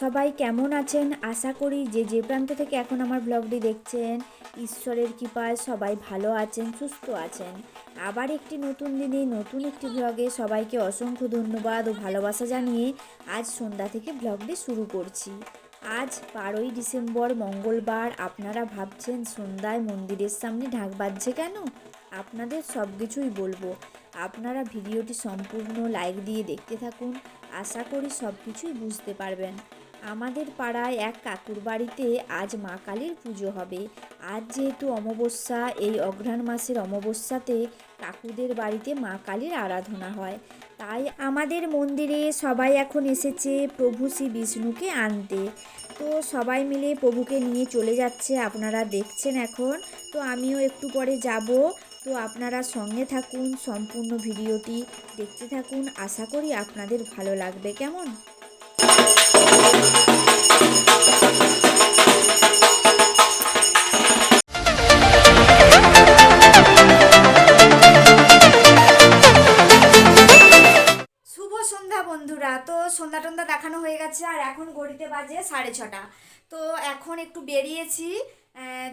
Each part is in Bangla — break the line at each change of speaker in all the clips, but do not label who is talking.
সবাই কেমন আছেন? আশা করি যে যে প্রান্ত থেকে এখন আমার ব্লগটি দেখছেন, ঈশ্বরের কৃপায় সবাই ভালো আছেন, সুস্থ আছেন। আবার একটি নতুন দিনে, নতুন একটি ব্লগে সবাইকে অসংখ্য ধন্যবাদ ও ভালোবাসা জানিয়ে আজ সন্ধ্যা থেকে ব্লগটি শুরু করছি। আজ বারোই ডিসেম্বর, মঙ্গলবার, আপনারা ভাবছেন সন্ধ্যায় মন্দিরের সামনে ঢাক বাজছে কেন? আপনাদের সব কিছুই বলব। আপনারা ভিডিওটি সম্পূর্ণ লাইক দিয়ে দেখতে থাকুন। আশা করি সব কিছুই বুঝতে পারবেন। আমাদের পাড়ায় এক কাকুর বাড়িতে আজ মা কালীর পুজো হবে। আজ যেহেতু অমাবস্যা, এই অঘ্রাণ মাসের অমাবস্যাতে কাকুদের বাড়িতে মা কালীর আরাধনা হয়। তাই আমাদের মন্দিরে সবাই এখন এসেছে প্রভু শ্রী বিষ্ণুকে আনতে। তো সবাই মিলে প্রভুকে নিয়ে চলে যাচ্ছে, আপনারা দেখছেন এখন। তো আমিও একটু পরে যাব। তো আপনারা সঙ্গে থাকুন, সম্পূর্ণ ভিডিওটি দেখতে থাকুন। আশা করি আপনাদের ভালো লাগবে। কেমন? সন্ধ্যা টন্ধা দেখানো হয়ে গেছে, আর এখন ঘড়িতে বাজে সাড়ে ছটা। তো এখন একটু বেরিয়েছি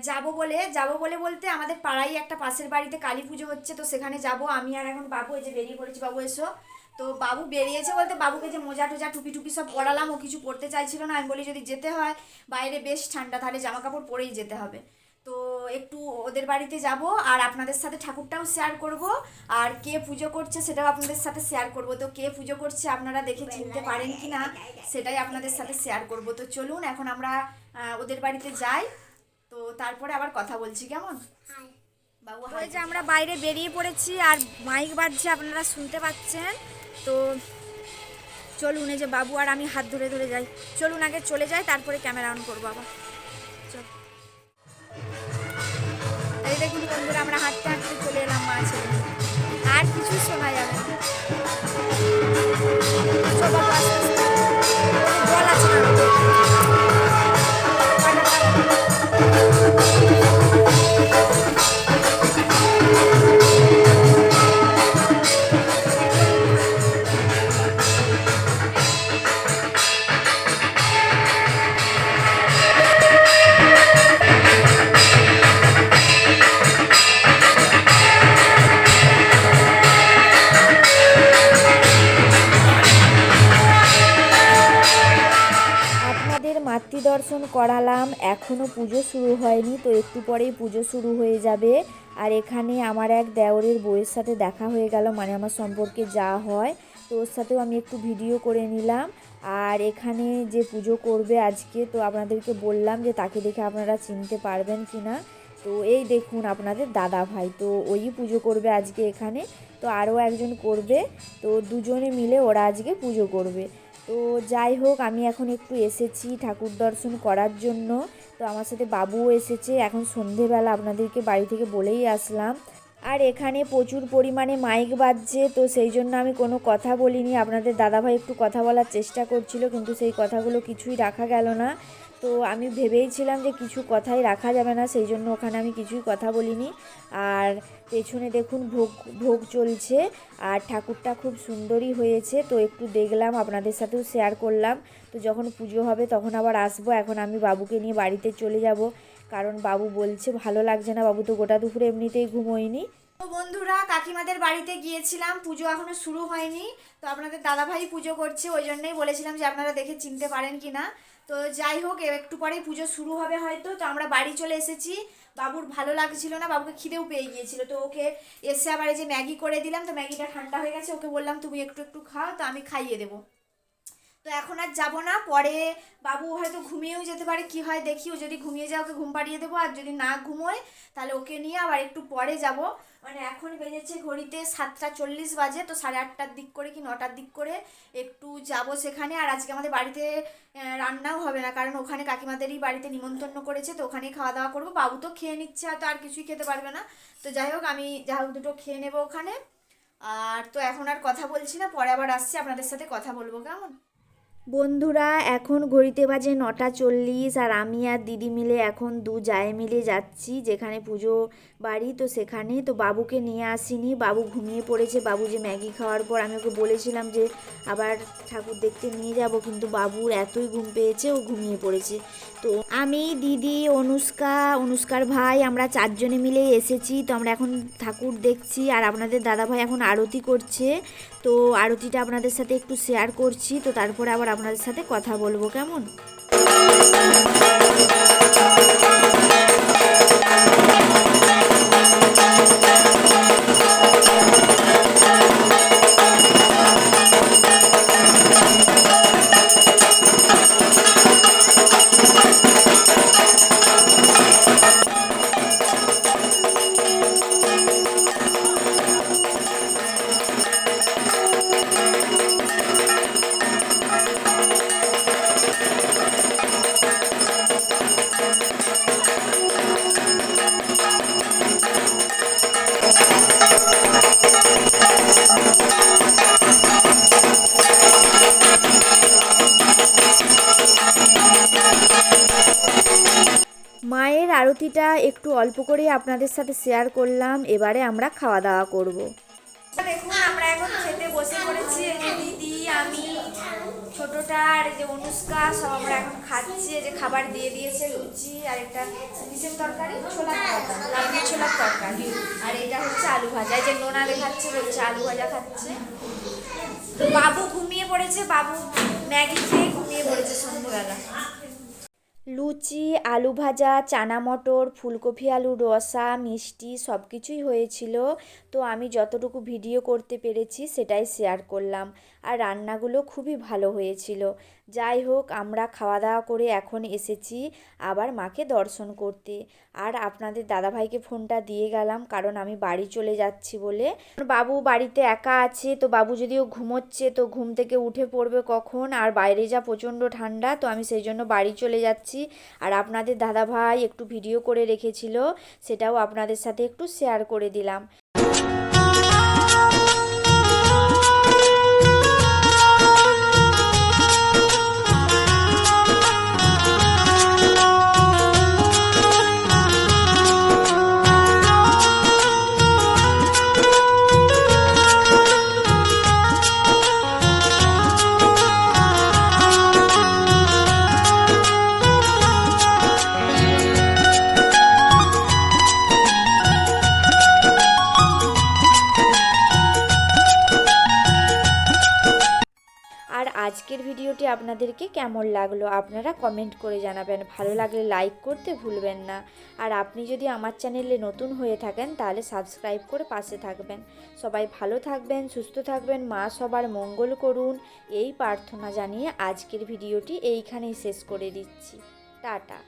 যাব বলে। যাব বলে বলতে আমাদের পাড়ায় একটা পাশের বাড়িতে কালী পুজো হচ্ছে, তো সেখানে যাব। আমি আর এখন বাবু, এই যে বেরিয়ে পড়েছি, বাবু এসো। তো বাবু বেরিয়েছে বলতে বাবুকে যে মোজা টোজা টুপি টুপি সব পরালাম ও কিছু পরতে চাইছিল না। আমি বলি যদি যেতে হয় বাইরে বেশ ঠান্ডা তাহলে জামা কাপড় পরেই যেতে হবে। তো একটু ওদের বাড়িতে যাব আর আপনাদের সাথে ঠাকুরটাও শেয়ার করব। আর কে পুজো করছে সেটাও আপনাদের সাথে শেয়ার করব। তো কে পুজো করছে আপনারা দেখে চিনতে পারেন কি না সেটাই আপনাদের সাথে শেয়ার করব। তো চলুন এখন আমরা ওদের বাড়িতে যাই। তো তারপরে আবার কথা বলছি কেমন? বাবু ওই যে আমরা বাইরে বেরিয়ে পড়েছি আর মাইক বাজছে আপনারা শুনতে পাচ্ছেন। তো চলুন, এই যে বাবু আর আমি হাত ধরে ধরে যাই। চলুন, আগে চলে যাই, তারপরে ক্যামেরা অন করব আবার। এই দেখুন বন্ধুরা, আমরা হাঁটতে হাঁটতে চলে এলাম মা ছেলে আর কিছু শোনা যাবে না। মাতৃদর্শন করালাম। এখনও পুজো শুরু হয়নি, তো একটু পরেই পুজো শুরু হয়ে যাবে। আর এখানে আমার এক দেওরের বউয়ের সাথে দেখা হয়ে গেল মানে আমার সম্পর্কে যা হয়। তো ওর সাথেও আমি একটু ভিডিও করে নিলাম। আর এখানে যে পুজো করবে আজকে, তো আপনাদেরকে বললাম যে তাকে দেখে আপনারা চিনতে পারবেন কি না তো এই দেখুন আপনাদের দাদা ভাই, তো ওই পুজো করবে আজকে এখানে। তো আরও একজন করবে, তো দুজনে মিলে ওরা আজকে পুজো করবে। তো যাই হোক, আমি এখন একটু এসেছি ঠাকুর দর্শন করার জন্য। তো আমার সাথে বাবুও এসেছে, এখন সন্ধেবেলা আপনাদেরকে বাড়ি থেকে বলেই আসলাম। আর এখানে প্রচুর পরিমাণে মাইক বাজছে, তো সেই জন্য আমি কোনো কথা বলিনি। আপনাদের দাদাভাই একটু কথা বলার চেষ্টা করছিল, কিন্তু সেই কথাগুলো কিছুই রাখা গেল না। তো আমি ভেবেইছিলাম যে কিছু কথাই রাখা যাবে না, সেই জন্য ওখানে আমি কিছুই কথা বলিনি। আর পেছনে দেখুন ভোগ ভোগ চলছে, আর ঠাকুরটা খুব সুন্দরই হয়েছে। তো একটু দেখলাম, আপনাদের সাথেও শেয়ার করলাম। তো যখন পুজো হবে তখন আবার আসব। এখন আমি বাবুকে নিয়ে বাড়িতে চলে যাব। কারণ বাবু বলছে, ভালো লাগছে না বাবু তো, গোটা দুপুরে এমনিতেই ঘুমোয়নি। তো বন্ধুরা, কাকিমাদের বাড়িতে গিয়েছিলাম। পুজো এখনও শুরু হয়নি। তো আপনাদের দাদাভাই পুজো করছে, ওই জন্যই বলেছিলাম যে আপনারা দেখে চিনতে পারেন কি না তো যাই হোক একটু পরেই পুজো শুরু হবে হয়তো। তো আমরা বাড়ি চলে এসেছি। বাবুর ভালো লাগছিল না, বাবুকে খিদেও পেয়ে গিয়েছিল। তো ওকে এসে আবার এই যে ম্যাগি করে দিলাম, তো ম্যাগিটা ঠান্ডা হয়ে গেছে। ওকে বললাম, তুমি একটু একটু খাও, তো আমি খাইয়ে দেবো। তো এখন আর যাব না, পরে বাবু হয়তো ঘুমিয়েও যেতে পারে, কি হয় দেখি, ও যদি ঘুমিয়ে যায় ওকে ঘুম পাড়িয়ে দেবো, আর যদি না ঘুমোয় তাহলে ওকে নিয়ে আবার একটু পরে যাব। মানে এখন বেজেছে ঘড়িতে সাতটা চল্লিশ বাজে, তো সাড়ে আটটার দিক করে কি নটার দিক করে একটু যাব সেখানে। আর আজকে আমাদের বাড়িতে রান্নাও হবে না, কারণ ওখানে কাকিমাদেরই বাড়িতে নিমন্ত্রণ করেছে, তো ওখানেই খাওয়া দাওয়া করব। বাবু তো খেয়ে নিচ্ছে, হয়তো আর কিছুই খেতে পারবে না। তো যাই হোক, আমি যা হোক দুটো খেয়ে নেব ওখানে। আর তো এখন আর কথা বলছি না, পরে আবার আসছি, আপনাদের সাথে কথা বলব, কেমন? বন্ধুরা, এখন ঘড়িতে বাজে নটা চল্লিশ আর আমি আর দিদি মিলে এখন দু জায়ে মিলে যাচ্ছি যেখানে পুজো বাড়ি, তো সেখানে তো বাবুকে নিয়ে আসিনি। বাবু ঘুমিয়ে পড়েছে। বাবু যে ম্যাগি খাওয়ার পর আমি ওকে বলেছিলাম যে আবার ঠাকুর দেখতে নিয়ে যাব, কিন্তু বাবুর এতই ঘুম পেয়েছে, ও ঘুমিয়ে পড়েছে। তো আমি, দিদি, অনুষ্কা, অনুষ্কার ভাই, আমরা চারজনে মিলে এসেছি। তো আমরা এখন ঠাকুর দেখছি আর আপনাদের দাদা ভাই এখন আরতি করছে। তো আরতিটা আপনাদের সাথে একটু শেয়ার করছি। তো তারপরে আবার আপনাদের সাথে কথা বলব কেমন? মায়ের আরতিটা একটু অল্প করে আপনাদের সাথে শেয়ার করলাম, এবারে আমরা খাওয়া দাওয়া করব দেখুন, আমরা এখন খেতে বসে পড়েছি দিদি, আমি, ছোটটা, আর যে অনুষ্কা, সব আমরা এখন খাচ্ছি যে খাবার দিয়ে দিয়েছে লুচি, আর একটা কিসের তরকারি, ছোলার তরকারি লাউয়ের ছোলার তরকারি, আর এটা হচ্ছে আলু ভাজা। যে নোনা দেখাচ্ছে, বলছে আলু ভাজা খাচ্ছে। বাবু ঘুমিয়ে পড়েছে, বাবু ম্যাগি খেয়ে ঘুমিয়ে পড়েছে সন্ধ্যেবেলা। লুচি, আলু ভাজা, চানা মটর, ফুলকপি আলু, রসা, মিষ্টি সব কিছুই হয়েছিল। তো আমি যতটুকু ভিডিও করতে পেরেছি সেটাই শেয়ার করলাম। আর রান্নাগুলো খুবই ভালো হয়েছিল। যাই হোক, আমরা খাওয়া দাওয়া করে এখন এসেছি আবার মাকে দর্শন করতে। আর আপনাদের দাদাভাইকে ফোনটা দিয়ে গেলাম, কারণ আমি বাড়ি চলে যাচ্ছি বলে। বাবু বাড়িতে একা আছে, তো বাবু যদিও ঘুমোচ্ছে, তো ঘুম থেকে উঠে পড়বে কখন? আর বাইরে যা প্রচণ্ড ঠান্ডা, তো আমি সেই জন্য বাড়ি চলে যাচ্ছি। আর আপনাদের দাদাভাই একটু ভিডিও করে রেখেছিল, সেটাও আপনাদের সাথে একটু শেয়ার করে দিলাম। আজকের ভিডিওটি আপনাদেরকে কেমন লাগল আপনারা কমেন্ট করে জানাবেন। ভালো লাগলে লাইক করতে ভুলবেন না। আর আপনি যদি আমার চ্যানেলে নতুন হয়ে থাকেন, তাহলে সাবস্ক্রাইব করে পাশে থাকবেন। সবাই ভালো থাকবেন, সুস্থ থাকবেন, মা সবার মঙ্গল করুন। এই প্রার্থনা জানিয়ে আজকের ভিডিওটি এইখানেই শেষ করে দিচ্ছি। টাটা।